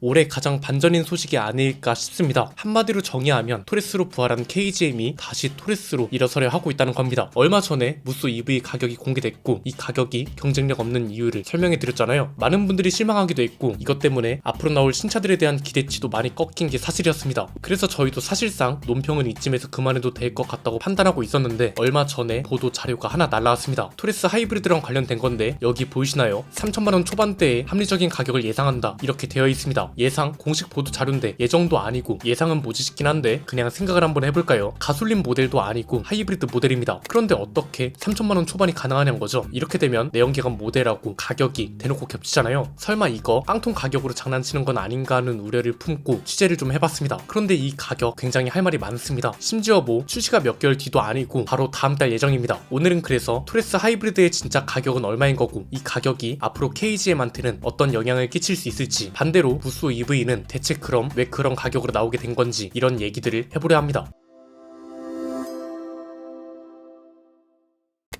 올해 가장 반전인 소식이 아닐까 싶습니다. 한마디로 정의하면 토레스로 부활한 KGM이 다시 토레스로 일어서려 하고 있다는 겁니다. 얼마 전에 무쏘 EV 가격이 공개됐고 이 가격이 경쟁력 없는 이유를 설명해 드렸잖아요. 많은 분들이 실망하기도 했고 이것 때문에 앞으로 나올 신차들에 대한 기대치도 많이 꺾인 게 사실이었습니다. 그래서 저희도 사실상 논평은 이쯤에서 그만해도 될 것 같다고 판단하고 있었는데 얼마 전에 보도 자료가 하나 날라왔습니다. 토레스 하이브리드랑 관련된 건데 여기 보이시나요? 3천만 원 초반대에 합리적인 가격을 예상한다 이렇게 되어 있습니다. 예상 공식 보도 자료인데 예정도 아니고 예상은 뭐지 싶긴 한데 그냥 생각을 한번 해볼까요? 가솔린 모델도 아니고 하이브리드 모델입니다. 그런데 어떻게 3천만 원 초반이 가능하냐는 거죠. 이렇게 되면 내연기관 모델하고 가격이 대놓고 겹치잖아요. 설마 이거 깡통 가격으로 장난치는 건 아닌가 하는 우려를 품고 취재를 좀 해봤습니다. 그런데 이 가격 굉장히 할 말이 많습니다. 심지어 뭐 출시가 몇 개월 뒤도 아니고 바로 다음 달 예정입니다. 오늘은 그래서 토레스 하이브리드의 진짜 가격은 얼마인 거고 이 가격이 앞으로 KGM한테는 어떤 영향을 끼칠 수 있을지 반대로 무쏘 EV는 대체 그럼 왜 그런 가격으로 나오게 된 건지 이런 얘기들을 해보려 합니다.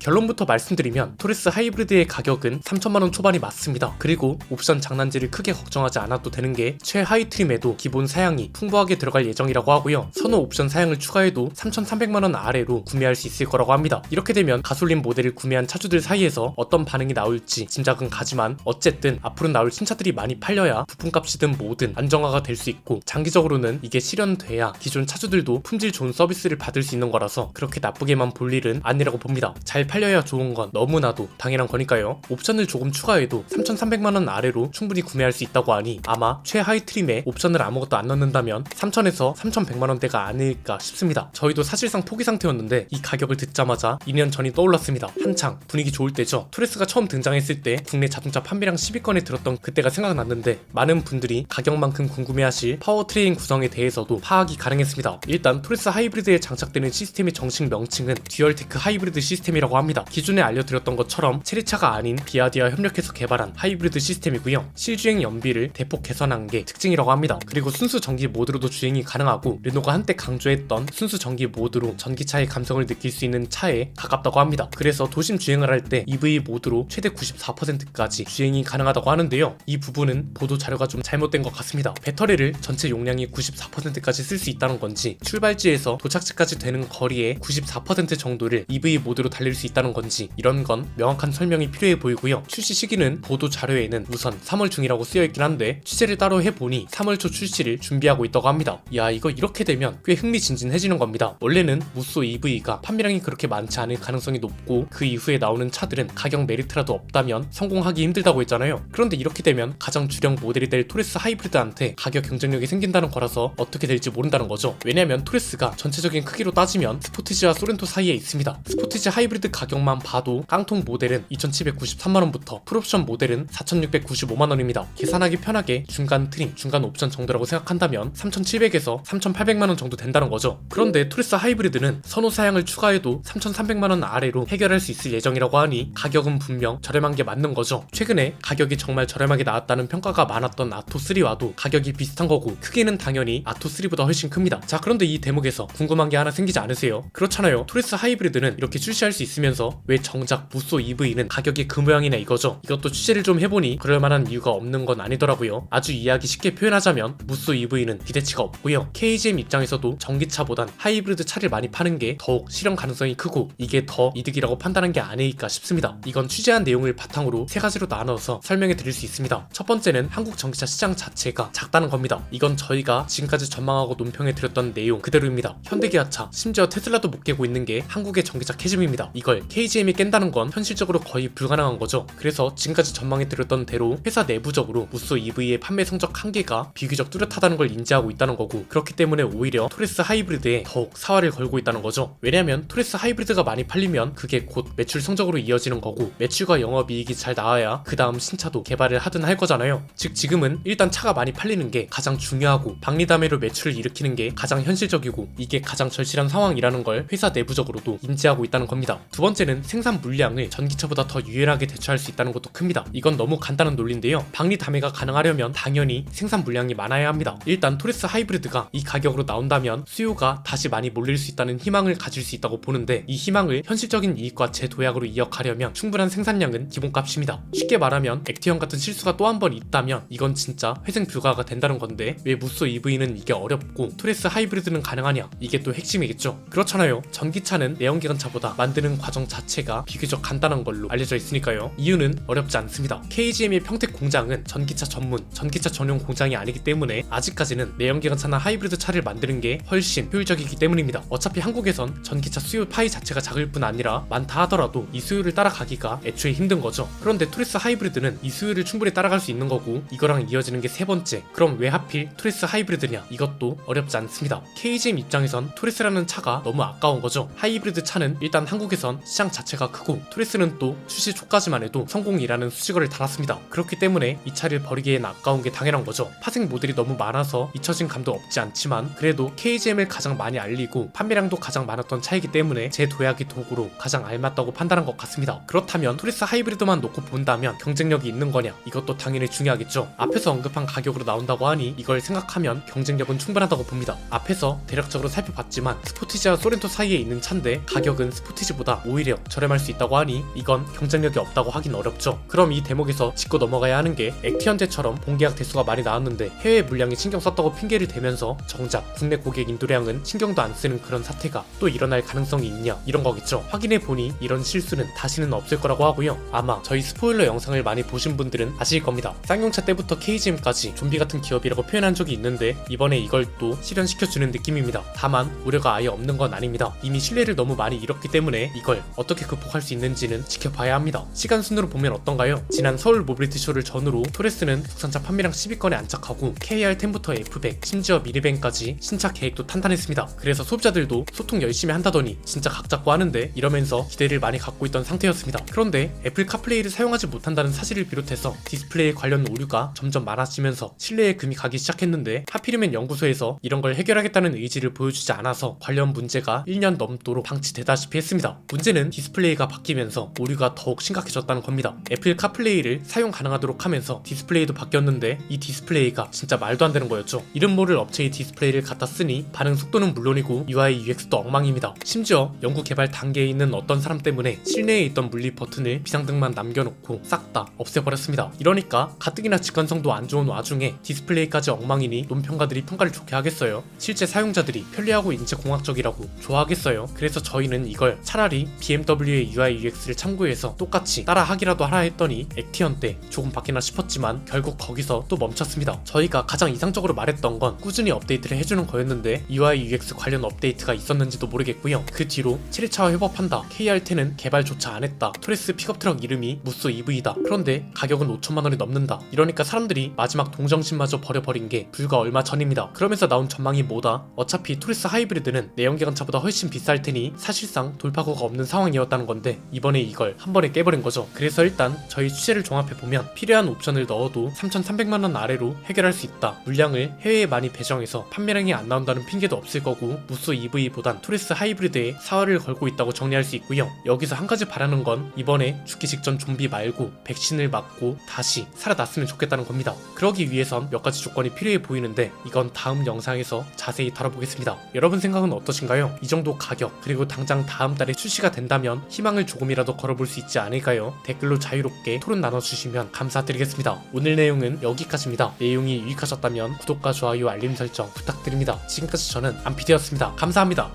결론부터 말씀드리면 토레스 하이브리드의 가격은 3천만원 초반이 맞습니다. 그리고 옵션 장난질을 크게 걱정하지 않아도 되는 게 최하위 트림에도 기본 사양이 풍부하게 들어갈 예정이라고 하고요. 선호 옵션 사양을 추가해도 3,300만원 아래로 구매할 수 있을 거라고 합니다. 이렇게 되면 가솔린 모델을 구매한 차주들 사이에서 어떤 반응이 나올지 짐작은 가지만 어쨌든 앞으로 나올 신차들이 많이 팔려야 부품값이든 뭐든 안정화가 될 수 있고 장기적으로는 이게 실현돼야 기존 차주들도 품질 좋은 서비스를 받을 수 있는 거라서 그렇게 나쁘게만 볼 일은 아니라고 봅니다. 잘 팔 려야 좋은 건 너무나도 당연한 거니까요. 옵션을 조금 추가해도 3,300만원 아래로 충분히 구매할 수 있다고 하니 아마 최하위 트림에 옵션을 아무것도 안 넣는다면 3,000에서 3,100만원대가 아닐까 싶습니다. 저희도 사실상 포기 상태였는데 이 가격을 듣자마자 2년 전이 떠올랐습니다. 한창 분위기 좋을 때죠. 투레스가 처음 등장했을 때 국내 자동차 판매량 10위권에 들었던 그때가 생각났는데 많은 분들이 가격만큼 궁금해하실 파워트레인 구성에 대해서도 파악이 가능했습니다. 일단 투레스 하이브리드에 장착되는 시스템의 정식 명칭은 듀얼테크 하이브리드 시스템이라고 합니다. 기존에 알려드렸던 것처럼 체리차가 아닌 비아디와 협력해서 개발한 하이브리드 시스템이고요. 실주행 연비를 대폭 개선한 게 특징이라고 합니다. 그리고 순수 전기 모드로도 주행이 가능하고 르노가 한때 강조했던 순수 전기 모드로 전기차의 감성을 느낄 수 있는 차에 가깝다고 합니다. 그래서 도심 주행을 할 때 EV 모드로 최대 94%까지 주행이 가능하다고 하는데요. 이 부분은 보도 자료가 좀 잘못된 것 같습니다. 배터리를 전체 용량이 94%까지 쓸 수 있다는 건지 출발지에서 도착지까지 되는 거리의 94% 정도를 EV 모드로 달릴 수 있다는 건지 이런 건 명확한 설명이 필요해 보이고요. 출시 시기는 보도 자료에는 우선 3월 중이라고 쓰여 있긴 한데 취재를 따로 해보니 3월 초 출시를 준비하고 있다고 합니다. 야 이거 이렇게 되면 꽤 흥미진진해지는 겁니다. 원래는 무쏘 EV가 판매량이 그렇게 많지 않을 가능성이 높고 그 이후에 나오는 차들은 가격 메리트라도 없다면 성공하기 힘들다고 했잖아요. 그런데 이렇게 되면 가장 주력 모델이 될 토레스 하이브리드한테 가격 경쟁력이 생긴다는 거라서 어떻게 될지 모른다는 거죠. 왜냐면 토레스가 전체적인 크기로 따지면 스포티지와 소렌토 사이에 있습니다. 스포티지 하이브리드 가격만 봐도 깡통 모델은 2,793만원부터 풀옵션 모델은 4,695만원입니다. 계산하기 편하게 중간 트림, 중간 옵션 정도라고 생각한다면 3,700에서 3,800만원 정도 된다는 거죠. 그런데 토레스 하이브리드는 선호 사양을 추가해도 3,300만원 아래로 해결할 수 있을 예정이라고 하니 가격은 분명 저렴한 게 맞는 거죠. 최근에 가격이 정말 저렴하게 나왔다는 평가가 많았던 아토3와도 가격이 비슷한 거고 크기는 당연히 아토3보다 훨씬 큽니다. 자 그런데 이 대목에서 궁금한 게 하나 생기지 않으세요? 그렇잖아요. 토레스 하이브리드는 이렇게 출시할 수 있으면 서 왜 정작 무쏘 EV는 가격이 그 모양이냐 이거죠. 이것도 취재를 좀 해보니 그럴 만한 이유가 없는 건 아니더라고요. 아주 이해하기 쉽게 표현하자면 무쏘 EV는 기대치가 없고요. KGM 입장에서도 전기차보단 하이브리드 차를 많이 파는 게 더욱 실현 가능성이 크고 이게 더 이득이라고 판단한 게 아닐까 싶습니다. 이건 취재한 내용을 바탕으로 세 가지로 나눠서 설명해 드릴 수 있습니다. 첫 번째는 한국 전기차 시장 자체가 작다는 겁니다. 이건 저희가 지금까지 전망하고 논평해 드렸던 내용 그대로입니다. 현대기아차, 심지어 테슬라도 못 깨고 있는 게 한국의 전기차 캐즘입니다. 이걸 KGM이 깬다는 건 현실적으로 거의 불가능한 거죠. 그래서 지금까지 전망해 드렸던 대로 회사 내부적으로 무쏘 EV의 판매 성적 한계가 비교적 뚜렷하다는 걸 인지하고 있다는 거고 그렇기 때문에 오히려 토레스 하이브리드에 더욱 사활을 걸고 있다는 거죠. 왜냐면 토레스 하이브리드가 많이 팔리면 그게 곧 매출 성적으로 이어지는 거고 매출과 영업이익이 잘 나와야 그 다음 신차도 개발을 하든 할 거잖아요. 즉 지금은 일단 차가 많이 팔리는 게 가장 중요하고 박리담회로 매출을 일으키는 게 가장 현실적이고 이게 가장 절실한 상황이라는 걸 회사 내부적으로도 인지하고 있다는 겁니다. 두 번째 는 생산 물량을 전기차보다 더 유연하게 대처할 수 있다는 것도 큽니다. 이건 너무 간단한 논리인데요. 방리 다매가 가능하려면 당연히 생산 물량이 많아야 합니다. 일단 토레스 하이브리드가 이 가격으로 나온다면 수요가 다시 많이 몰릴 수 있다는 희망을 가질 수 있다고 보는데 이 희망을 현실적인 이익과 재도약으로 이어가려면 충분한 생산량은 기본값입니다. 쉽게 말하면 액티언 같은 실수가 또 한 번 있다면 이건 진짜 회생 불가가 된다는 건데 왜 무쏘 EV는 이게 어렵고 토레스 하이브리드는 가능하냐 이게 또 핵심이겠죠. 그렇잖아요. 전기차는 내연기관차보다 만드는 과정 자체가 비교적 간단한 걸로 알려져 있으니까요. 이유는 어렵지 않습니다. KGM의 평택 공장은 전기차 전문, 전기차 전용 공장이 아니기 때문에 아직까지는 내연기관차나 하이브리드 차를 만드는 게 훨씬 효율적이기 때문입니다. 어차피 한국에선 전기차 수요 파이 자체가 작을 뿐 아니라 많다 하더라도 이 수요를 따라가기가 애초에 힘든 거죠. 그런데 토레스 하이브리드는 이 수요를 충분히 따라갈 수 있는 거고 이거랑 이어지는 게 세 번째. 그럼 왜 하필 토레스 하이브리드냐? 이것도 어렵지 않습니다. KGM 입장에선 토레스라는 차가 너무 아까운 거죠. 하이브리드 차는 일단 한국에선 시장 자체가 크고 토레스는 또 출시 초까지만 해도 성공이라는 수식어를 달았습니다. 그렇기 때문에 이 차를 버리기엔 아까운 게 당연한 거죠. 파생 모델이 너무 많아서 잊혀진 감도 없지 않지만 그래도 KGM을 가장 많이 알리고 판매량도 가장 많았던 차이기 때문에 제 도약의 도구로 가장 알맞다고 판단한 것 같습니다. 그렇다면 토레스 하이브리드만 놓고 본다면 경쟁력이 있는 거냐? 이것도 당연히 중요하겠죠. 앞에서 언급한 가격으로 나온다고 하니 이걸 생각하면 경쟁력은 충분하다고 봅니다. 앞에서 대략적으로 살펴봤지만 스포티지와 소렌토 사이에 있는 차인데 가격은 스포티지보다 오히려 저렴할 수 있다고 하니 이건 경쟁력이 없다고 하긴 어렵죠. 그럼 이 대목에서 짚고 넘어가야 하는 게 액티언제처럼 본계약 대수가 많이 나왔는데 해외 물량에 신경 썼다고 핑계를 대면서 정작 국내 고객 인도량은 신경도 안 쓰는 그런 사태가 또 일어날 가능성이 있냐 이런 거겠죠. 확인해 보니 이런 실수는 다시는 없을 거라고 하고요. 아마 저희 스포일러 영상을 많이 보신 분들은 아실 겁니다. 쌍용차 때부터 KGM까지 좀비 같은 기업이라고 표현한 적이 있는데 이번에 이걸 또 실현시켜주는 느낌입니다. 다만 우려가 아예 없는 건 아닙니다. 이미 신뢰를 너무 많이 잃었기 때문에 이걸 어떻게 극복할 수 있는지는 지켜봐야 합니다. 시간 순으로 보면 어떤가요? 지난 서울 모빌리티 쇼를 전후로 토레스는 국산차 판매량 10위권에 안착하고 KR10부터 F100 심지어 미니밴까지 신차 계획도 탄탄했습니다. 그래서 소비자들도 소통 열심히 한다더니 진짜 각 잡고 하는데 이러면서 기대를 많이 갖고 있던 상태였습니다. 그런데 애플 카플레이를 사용하지 못한다는 사실을 비롯해서 디스플레이 관련 오류가 점점 많아지면서 신뢰의 금이 가기 시작했는데 하필이면 연구소에서 이런 걸 해결하겠다는 의지를 보여주지 않아서 관련 문제가 1년 넘도록 방치되다시피 했습니다. 문제 는 디스플레이가 바뀌면서 오류가 더욱 심각해졌다는 겁니다. 애플 카플레이를 사용 가능하도록 하면서 디스플레이도 바뀌었는데 이 디스플레이가 진짜 말도 안 되는 거였죠. 이름 모를 업체의 디스플레이를 갖다 쓰니 반응 속도는 물론이고 UI UX도 엉망입니다. 심지어 연구 개발 단계에 있는 어떤 사람 때문에 실내에 있던 물리 버튼을 비상등만 남겨놓고 싹 다 없애버렸습니다. 이러니까 가뜩이나 직관성도 안 좋은 와중에 디스플레이까지 엉망이니 논평가들이 평가를 좋게 하겠어요. 실제 사용자들이 편리하고 인체공학적이라고 좋아하겠어요. 그래서 저희는 이걸 차라리 BMW의 UI UX를 참고해서 똑같이 따라하기라도 하라 했더니 액티언 때 조금 바뀌나 싶었지만 결국 거기서 또 멈췄습니다. 저희가 가장 이상적으로 말했던 건 꾸준히 업데이트를 해주는 거였는데 UI UX 관련 업데이트가 있었는지도 모르겠고요. 그 뒤로 7회차와 협업한다. KR10은 개발조차 안 했다. 토레스 픽업트럭 이름이 무쏘 EV다. 그런데 가격은 5천만 원이 넘는다. 이러니까 사람들이 마지막 동정심마저 버려버린 게 불과 얼마 전입니다. 그러면서 나온 전망이 뭐다? 어차피 토레스 하이브리드는 내연기관차보다 훨씬 비쌀 테니 사실상 돌파구가 없는 상황이었다는 건데 이번에 이걸 한 번에 깨버린 거죠. 그래서 일단 저희 취재를 종합해 보면 필요한 옵션을 넣어도 3,300만 원 아래로 해결할 수 있다. 물량을 해외에 많이 배정해서 판매량이 안 나온다는 핑계도 없을 거고 무쏘 EV보단 토레스 하이브리드에 사활을 걸고 있다고 정리할 수 있고요. 여기서 한 가지 바라는 건 이번에 죽기 직전 좀비 말고 백신을 맞고 다시 살아났으면 좋겠다는 겁니다. 그러기 위해선 몇 가지 조건이 필요해 보이는데 이건 다음 영상에서 자세히 다뤄보겠습니다. 여러분 생각은 어떠신가요? 이 정도 가격 그리고 당장 다음 달에 출시가 된다면 희망을 조금이라도 걸어볼 수 있지 않을까요? 댓글로 자유롭게 토론 나눠주시면 감사드리겠습니다. 오늘 내용은 여기까지입니다. 내용이 유익하셨다면 구독과 좋아요 알림 설정 부탁드립니다. 지금까지 저는 안피디였습니다. 감사합니다.